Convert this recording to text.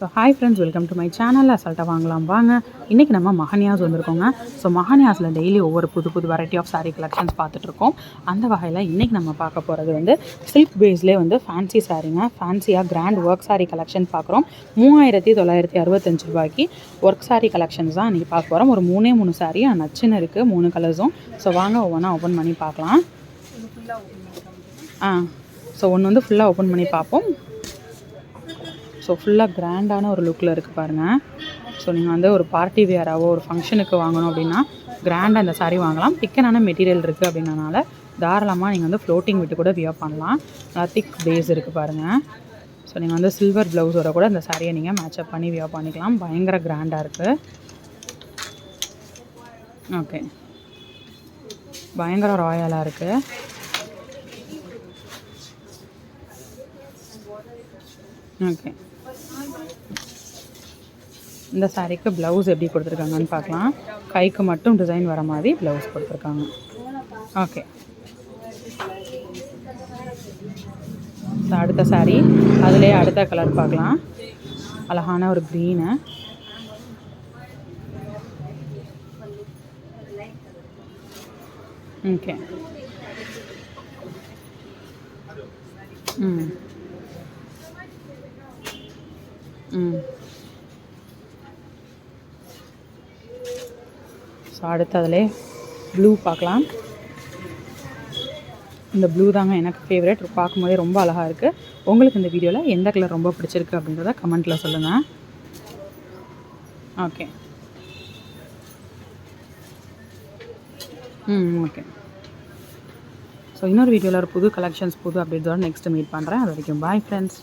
So hi friends welcome to my channel அசால்ட்டாக வாங்கலாம். வாங்க. இன்றைக்கி நம்ம மஹனியாஸ் வந்திருக்கோங்க. ஸோ மஹனியாஸில் டெய்லி ஒவ்வொரு புது புது வெரைட்டி ஆஃப் சாரீ கலெக்ஷன்ஸ் பார்த்துட்ருக்கோம் அந்த வகையில் இன்றைக்கி நம்ம பார்க்க போகிறது வந்து சில்க் பேஸ்லேயே வந்து ஃபேன்சி சாரீங்க ஃபேன்சியாக கிராண்ட் ஒர்க் சாரீ கலெக்ஷன் பார்க்குறோம். மூவாயிரத்தி தொள்ளாயிரத்தி அறுபத்தஞ்சு ரூபாய்க்கு ஒர்க் சாரீ கலெக்ஷன்ஸ் தான் இன்றைக்கி பார்க்க போகிறோம் ஒரு மூணே மூணு saree நச்சுன்னு இருக்குது மூணு கலர்ஸும் ஸோ வாங்க ஒவ்வொன்றா ஓப்பன் பண்ணி பார்க்கலாம். ஆ. ஸோ ஒன்று வந்து ஃபுல்லாக ஓப்பன் பண்ணி பார்ப்போம். ஸோ ஃபுல்லாக கிராண்டான ஒரு லுக்கில் இருக்குது பாருங்கள் ஸோ நீங்கள் வந்து ஒரு பார்ட்டி வேராவோ ஒரு ஃபங்க்ஷனுக்கு வாங்கணும் அப்படின்னா கிராண்டாக இந்த சாரீ வாங்கலாம். திக்கனான மெட்டீரியல் இருக்குது அப்படின்றனால தாராளமாக நீங்கள் வந்து ஃப்ளோட்டிங் விட்டு கூட வியர் பண்ணலாம். நல்லா திக் பேஸ் இருக்குது பாருங்கள் ஸோ நீங்கள் வந்து சில்வர் ப்ளவுஸோட கூட இந்த சாரியை நீங்கள் மேட்சப் பண்ணி வியர் பண்ணிக்கலாம். பயங்கர கிராண்டாக இருக்குது ஓகே பயங்கர ராயலாக இருக்குது ஓகே இந்த சாரீக்கு ப்ளவுஸ் எப்படி கொடுத்துருக்காங்கன்னு பார்க்கலாம். கைக்கு மட்டும் டிசைன் வர மாதிரி ப்ளவுஸ் கொடுத்துருக்காங்க. ஓகே அடுத்த சாரீ அதுலேயே அடுத்த கலர் பார்க்கலாம். அழகான ஒரு க்ரீனு ஓகே ம் ம். ஸோ அதில் ப்ளூ பார்க்கலாம். இந்த ப்ளூ தாங்க எனக்கு ஃபேவரட் பார்க்கும்போதே ரொம்ப அழகாக இருக்குது உங்களுக்கு இந்த வீடியோவில் எந்த கலர் ரொம்ப பிடிச்சிருக்கு அப்படின்றத கமெண்ட்டில் சொல்லுங்கள் ஓகே ம் ஓகே ஸோ இன்னொரு வீடியோவில் ஒரு புது கலெக்ஷன்ஸ் புது அப்டேட்ஸோட நெக்ஸ்ட்டு மீட் பண்ணுறேன் அது வரைக்கும் பாய் ஃப்ரெண்ட்ஸ்